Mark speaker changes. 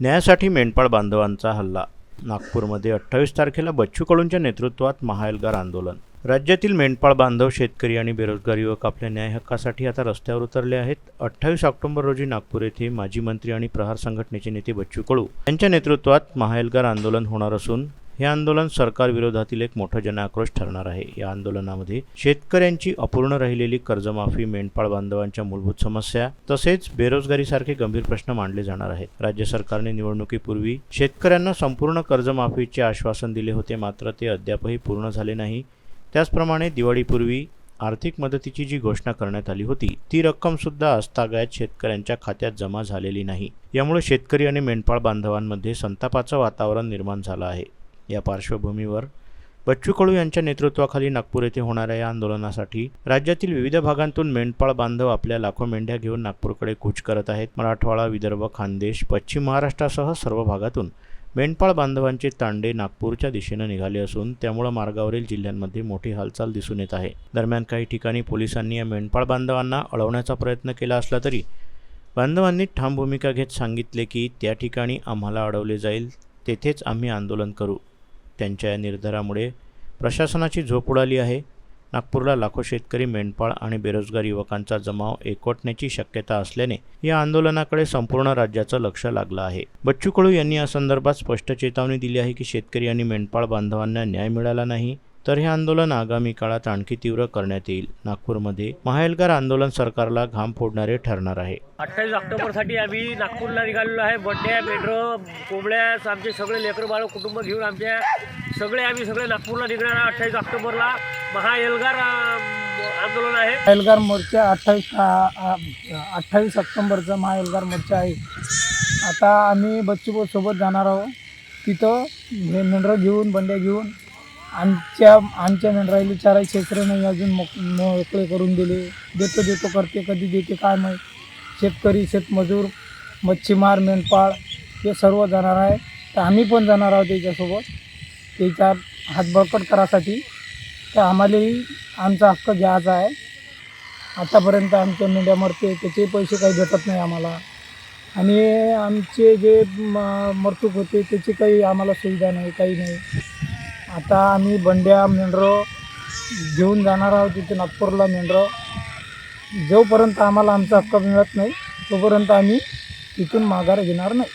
Speaker 1: न्यायासाठी मेंढपाळ बांधवांचा हल्ला. नागपूरमध्ये अठ्ठावीस तारखेला बच्चू कडूंच्या नेतृत्वात महाएल्गार आंदोलन. राज्यातील मेंढपाळ बांधव शेतकरी आणि बेरोजगार युवक आपल्या न्याय हक्कासाठी आता रस्त्यावर उतरले आहेत. अठ्ठावीस ऑक्टोबर रोजी नागपूर येथे माजी मंत्री आणि प्रहार संघटनेचे नेते बच्चू कडू यांच्या नेतृत्वात महाएल्गार आंदोलन होणार असून हे आंदोलन सरकार विरोधातील एक मोठं जनआक्रोश ठरणार आहे. या आंदोलनामध्ये शेतकऱ्यांची अपूर्ण राहिलेली कर्जमाफी मेंढपाळ बांधवांच्या मूलभूत समस्या तसेच बेरोजगारीसारखे गंभीर प्रश्न मांडले जाणार आहेत. राज्य सरकारने निवडणुकीपूर्वी शेतकऱ्यांना संपूर्ण कर्जमाफीचे आश्वासन दिले होते मात्र ते अद्यापही पूर्ण झाले नाही. त्याचप्रमाणे दिवाळीपूर्वी आर्थिक मदतीची जी घोषणा करण्यात आली होती ती रक्कम सुद्धा आस्थागायत शेतकऱ्यांच्या खात्यात जमा झालेली नाही. यामुळे शेतकरी आणि मेंढपाळ बांधवांमध्ये संतापाचं वातावरण निर्माण झालं आहे. या पार्श्वभूमीवर. बच्चू कडू यांच्या नेतृत्वाखाली नागपूर येथे होणाऱ्या या आंदोलनासाठी. राज्यातील विविध भागांतून मेंढपाळ बांधव आपल्या लाखो मेंढ्या घेऊन नागपूरकडे कूच करत आहेत. मराठवाडा विदर्भ खानदेश पश्चिम महाराष्ट्रासह सर्व भागातून मेंढपाळ बांधवांचे तांडे नागपूरच्या दिशेनं निघाले असून त्यामुळं मार्गावरील जिल्ह्यांमध्ये मोठी हालचाल दिसून येत आहे. दरम्यान काही ठिकाणी पोलिसांनी या मेंढपाळ बांधवांना अडवण्याचा प्रयत्न केला असला तरी बांधवांनी ठाम भूमिका घेत सांगितले की त्या ठिकाणी आम्हाला अडवले जाईल तेथेच आम्ही आंदोलन करू. त्यांच्या या निर्धारामुळे प्रशासनाची झोप उडाली आहे. नागपूरला लाखो शेतकरी मेंढपाळ आणि बेरोजगार युवकांचा जमाव एकवटण्याची शक्यता असल्याने या आंदोलनाकडे संपूर्ण राज्याचं लक्ष लागलं आहे. बच्चू कडू यांनी या संदर्भात स्पष्ट चेतावणी दिली आहे की शेतकरी आणि मेंढपाळ बांधवांना न्याय मिळाला नाही. तर हे आंदोलन आगामी काळात आणखी तीव्र करण्यात येईल. नागपूरमध्ये महाएल्गार आंदोलन सरकारला घाम फोडणारे ठरणार आहे.
Speaker 2: अठ्ठावीस ऑक्टोबरसाठी आम्ही नागपूरला निघालेलो आहे. बड्ड्या मेट्रो कोंबड्या आमचे सगळे लेकरं बाळ कुटुंब घेऊन आमच्या सगळे आम्ही सगळे नागपूरला निघणार आहे अठ्ठावीस ऑक्टोबरला. महाएल्गार आंदोलन आहे.
Speaker 3: एल्गार मोर्चा अठ्ठावीस अठ्ठावीस ऑक्टोंबरचा महाएल्गार मोर्चा आहे. आता आम्ही बच्चूभाऊ सोबत जाणार आहोत. तिथं हे मेंढरं घेऊन बंड्या घेऊन आमच्या आमच्या मेंढराईला चाराई क्षेत्र नाही अजून मोक मोकळे करून दिले. देतो देतो करते कधी देते काय माहीत. शेतकरी शेतमजूर मच्छीमार मेंढपाळ हे सर्व जाणार आहे. तर आम्ही पण जाणार आहोत त्याच्यासोबत. त्याच्या हातबळकट करासाठी. तर आम्हालाही आमचा हक्क घ्यायचा आहे. आतापर्यंत आमच्या मेंढ्या मरते त्याचे पैसे काही भेटत नाही आम्हाला. आणि आमचे जे म- मरतूक होते त्याची काही आम्हाला सुविधा नाही काही नाही. आता आम्ही बंड्या मेंढरं घेऊन जाणार आहोत तिथे नागपूरला मेंढरं. जोपर्यंत आम्हाला आमचा हक्क मिळत नाही तोपर्यंत आम्ही तिथून माघार घेणार नाही.